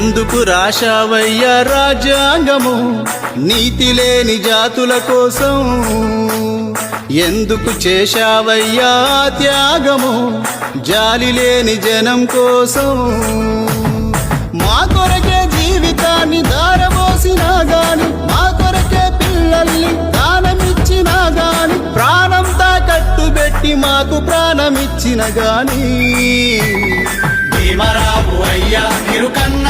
ఎందుకు రాశావయ్యా రాజ్యాంగము? నీతి లేని జాతుల కోసం ఎందుకు చేశావయ్యా త్యాగము? జాలి లేని జనం కోసం మా కొరకే జీవితాన్ని దారబోసినా గాని మా కొరకే పిల్లల్ని దానమిచ్చినా గాని ప్రాణం తాకట్టు పెట్టి మాకు ప్రాణమిచ్చిన గాని. భీమరావు అయ్యా మీరు కన్నా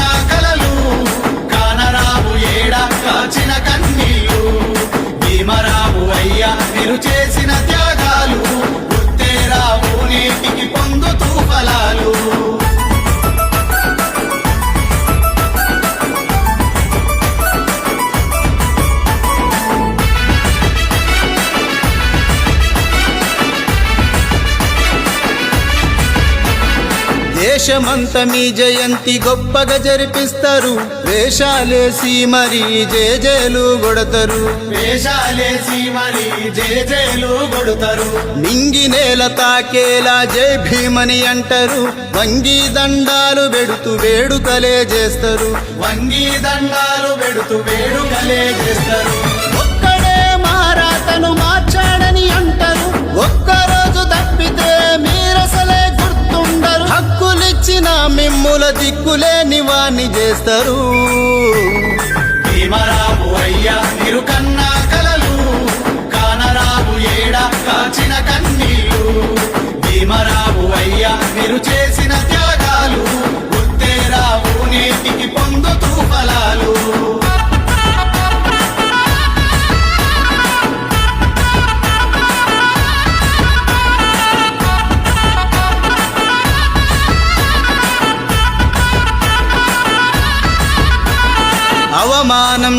దేశమంత మీ జయంతి గొప్పగా జరిపిస్తారు. వేషాలేసి మరి జేజేలు కొడతారు. వేషాలేసి మరి జేజేలు కొడతారు. నింగి నేల తాకేలా జై భీమని అంటారు. వంగి దండాలు పెడుతూ వేడుకలే చేస్తారు. వంగి దండాలు పెడుతూ వేడుకలే చేస్తారు. పని చేస్తారు. భీమరావు అయ్యా మీరు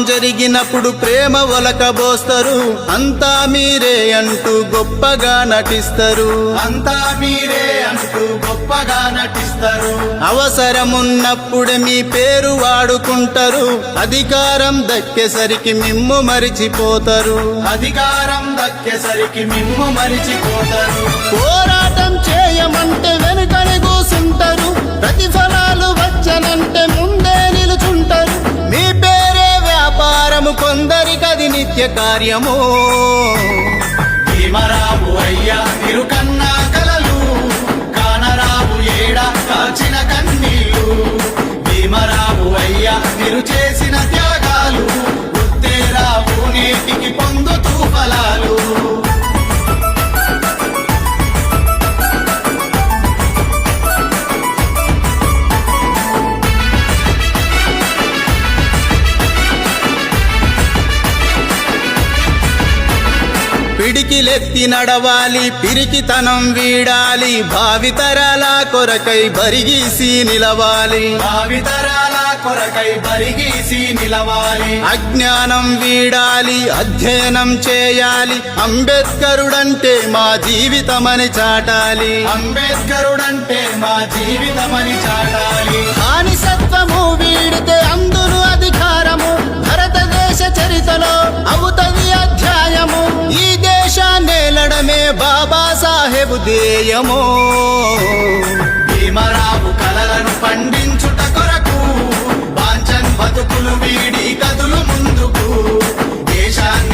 జరిగినప్పుడు ప్రేమ ఒలకబోస్తారు అంతా మీరే అంటూ గొప్పగా నటిస్తారు. అంతా మీరే అంటూ గొప్పగా నటిస్తారు. అవసరమున్నప్పుడే మీ పేరు వాడుకుంటారు. అధికారం దక్కేసరికి మిమ్ము మరిచిపోతారు. అధికారం దక్కేసరికి మిమ్ము మరిచిపోతారు. పోరాటం చేయమంటే వెనుకని కూసుంటారు. ప్రతిఫలాలు వచ్చనంటే కొందరికది నిత్య కార్యము భీమరావు అయ్యా తిరు కన్నా కలలు కానరావు ఏడా కాచిన కన్నీళ్ళు. భీమరావు అయ్యా తిరు చేసిన పిడికిలెత్తి నడవాలి పిరికితనం వీడాలి భావితరాల కొరకై బరిగీసి నిలవాలి. భావితరాల కొరకై బరిగీసి నిలవాలి. అజ్ఞానం వీడాలి అధ్యయనం చేయాలి అంబేద్కరుడంటే మా జీవితమని చాటాలి. అంబేద్కరుడంటే మా జీవితమని చాటాలి. దేశమే బాబా సాహెబ్ దేయమో. భీమరావు కలలను పండించుట కొరకు బాంచన్ బతుకులు వీడి కదులు ముందుకు. దేశాన్ని